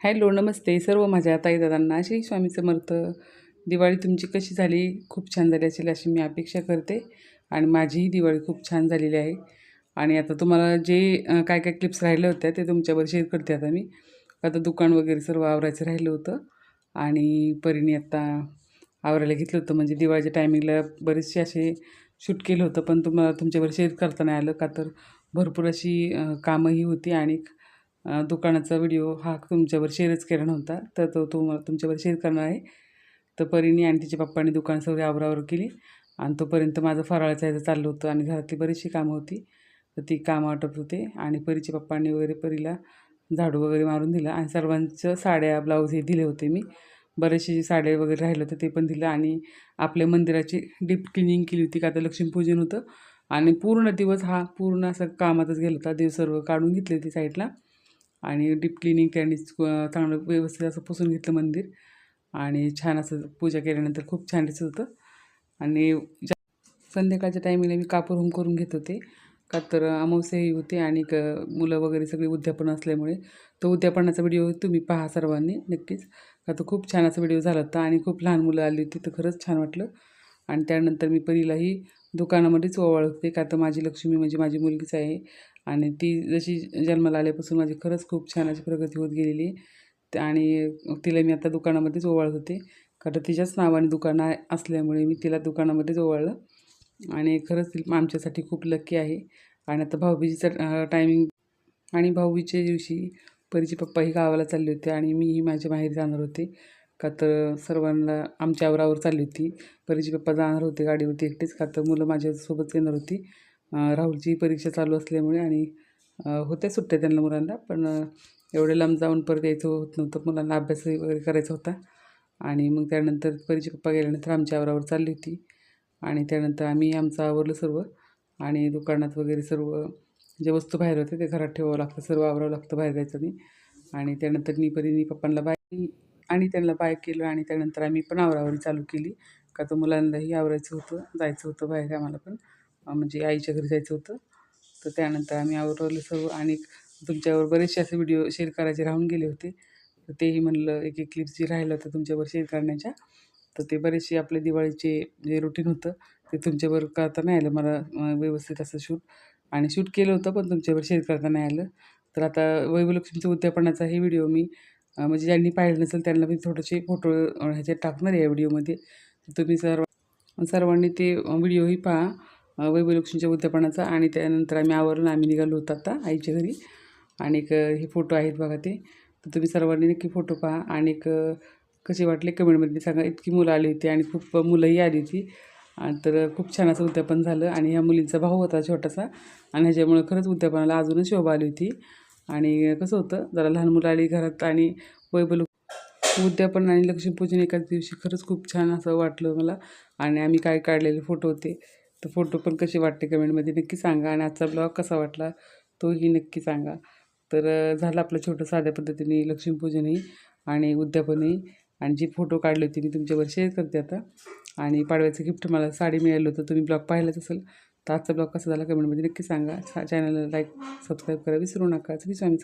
Hello नमस्ते. सर्व माझ्या ताई दादांना. श्री स्वामी समर्थ. दिवाळी तुमची कशी झाली? खूप छान झाली असेल अशी मी अपेक्षा करते. आणि माझीही दिवाळी खूप छान झालेली आहे. आणि आता तुम्हाला जे काय काय क्लिप्स राहिल्या होत्या ते तुमच्यावर शेअर करते आता मी. आता दुकान वगैरे सर्व आवरायचं राहिलं होतं. आणि परीने आता आवरायला घेतलं होतं. म्हणजे दिवाळीच्या टायमिंगला बरेचसे असे शूट केलं होतं. पण तुम्हाला तुमच्यावर शेअर करता नाही आलं का? तर भरपूर अशी कामंही होती आणि दुकानाचा व्हिडिओ हा तुमच्यावर शेअरच केला नव्हता. तर तो तुम्हाला तुमच्यावर शेअर करणार आहे. तर परीने आणि तिच्या पप्पांनी दुकान सगळी आवरावर केली. आणि तोपर्यंत माझं फराळाचं यायचं चाललं होतं आणि घरातली बरीचशी कामं होती. तर ती कामं आटपत होते आणि परीच्या पप्पांनी वगैरे परीला झाडू वगैरे मारून दिलं आणि सर्वांचं साड्या ब्लाऊज हे दिले होते मी. बरेचसे साड्या वगैरे राहिलं होतं ते पण दिलं आणि आपल्या मंदिराची डीप क्लिनिंग केली होती का तर लक्ष्मीपूजन होतं. आणि पूर्ण दिवस हा पूर्ण असं कामातच गेला होता. देव सर्व काढून घेतले होते साईडला आणि डीप क्लिनिंग त्यांनी चांगलं व्यवस्थित असं पुसून घेतलं मंदिर. आणि छान असं पूजा केल्यानंतर खूप छान दिसत होतं. आणि संध्याकाळच्या टायमिंगला मी कापूर होम करून घेत होते. का तर अमावस्याही होते आणि क मुलं वगैरे सगळे उद्यापन असल्यामुळे तो उद्यापनाचा व्हिडिओ तुम्ही पहा सर्वांनी नक्कीच. का तो खूप छान असा व्हिडिओ झाला होता आणि खूप लहान मुलं आली होती तर खरंच छान वाटलं. आणि त्यानंतर मी परीलाही दुकानामध्येच ओवाळ होते. का तर माझी लक्ष्मी म्हणजे माझी मुलगीच आहे. आणि ती जशी जन्माला आल्यापासून माझी खरंच खूप छान अशी प्रगती होत गेलेली. आणि तिला मी आता दुकानामध्येच ओवाळत होते. कारण तिच्याच नावाने दुकान असल्यामुळे मी तिला दुकानामध्येच ओवाळलं. आणि खरंच ती आमच्यासाठी खूप लक्की आहे. आणि आता भाऊबीजीचा टायमिंग आणि भाऊबीच्या दिवशी परीचे पप्पाही गावाला चालले होते आणि मीही माझ्या माहेरी जाणार होते. का तर सर्वांना आमच्या आवरावर चालली होती. परीचे पप्पा जाणार होते गाडीवरती एकटेच. का तर मुलं माझ्यासोबत येणार होती. राहुलची परीक्षा चालू असल्यामुळे आणि होत्या सुट्ट्या त्यांना मुलांना पण एवढं लांब जाऊन परत यायचं होत नव्हतं. मुलांना अभ्यास वगैरे करायचा होता. आणि मग त्यानंतर परीक्षा पप्पा गेल्यानंतर आमची आवरावर चालली होती. आणि त्यानंतर आम्ही आमचं आवरलं सर्व. आणि दुकानात वगैरे सर्व जे वस्तू बाहेर होते ते घरात ठेवावं लागतं. सर्व आवरावं लागतं बाहेर जायचं. नाही आणि त्यानंतर मी परीने पप्पांना बाय आणि त्यांना बाय केलं. आणि त्यानंतर आम्ही पण आवरावरी चालू केली. का तर मुलांनाही आवरायचं होतं जायचं होतं बाहेर आम्हाला पण. म्हणजे आईच्या घरी जायचं होतं. तर त्यानंतर आम्ही आवरवलं सर्व आणि तुमच्यावर बरेचसे असे व्हिडिओ शेअर करायचे राहून गेले होते. तर तेही म्हणलं एक एक क्लिप जे राहिलं होतं तुमच्यावर शेअर करण्याच्या तर ते बरेचसे आपले दिवाळीचे जे रुटीन होतं ते तुमच्यावर करता नाही आलं. मला व्यवस्थित असं शूट आणि शूट केलं होतं पण तुमच्यावर शेअर करता नाही आलं. तर आता वैभवलक्ष्मीचं उद्यापनाचा हे व्हिडिओ मी म्हणजे ज्यांनी पाहिलं नसेल त्यांना मी थोडेसे फोटो ह्याच्यात टाकणार आहे या व्हिडिओमध्ये तर तुम्ही सर्व सर्वांनी ते व्हिडिओही पहा. अं, वैभवलक्ष्मीच्या उद्यापनाचा आणि त्यानंतर आम्ही आवरून आम्ही निघालो होतो आता आईच्या घरी. आणि हे फोटो आहेत बघा ते. तर तुम्ही सर्वांनी नक्की फोटो पहा आणि कसे वाटले कमेंटमध्ये सांगा. इतकी मुलं आली होती आणि खूप मुलंही आली होती. आणि तर खूप छान असं उद्यापन झालं आणि ह्या मुलींचा भाऊ होता छोटासा आणि ह्याच्यामुळं खरंच उद्यापनाला अजूनच शोभा आली होती. आणि कसं होतं जरा लहान मुलं आली घरात आणि वैभव उद्यापन आणि लक्ष्मीपूजन एकाच दिवशी खरंच खूप छान असं वाटलं मला. आणि आम्ही काय काढलेले फोटो होते तर फोटो पण कसे वाटते कमेंटमध्ये नक्की सांगा आणि आजचा ब्लॉग कसा वाटला तोही नक्की सांगा. तर झालं आपलं छोटं साध्या पद्धतीने लक्ष्मीपूजनही आणि उद्यापनही. आणि जे फोटो काढले होते मी तुमच्यावर शेअर करते आता. आणि पाडव्याचं गिफ्ट मला साडी मिळालं होतं तुम्ही ब्लॉग पाहिलाच असेल. तर आजचा ब्लॉग कसा झाला कमेंटमध्ये नक्की सांगा. चॅनलला लाईक सबस्क्राईब करा विसरू नका. श्री स्वामी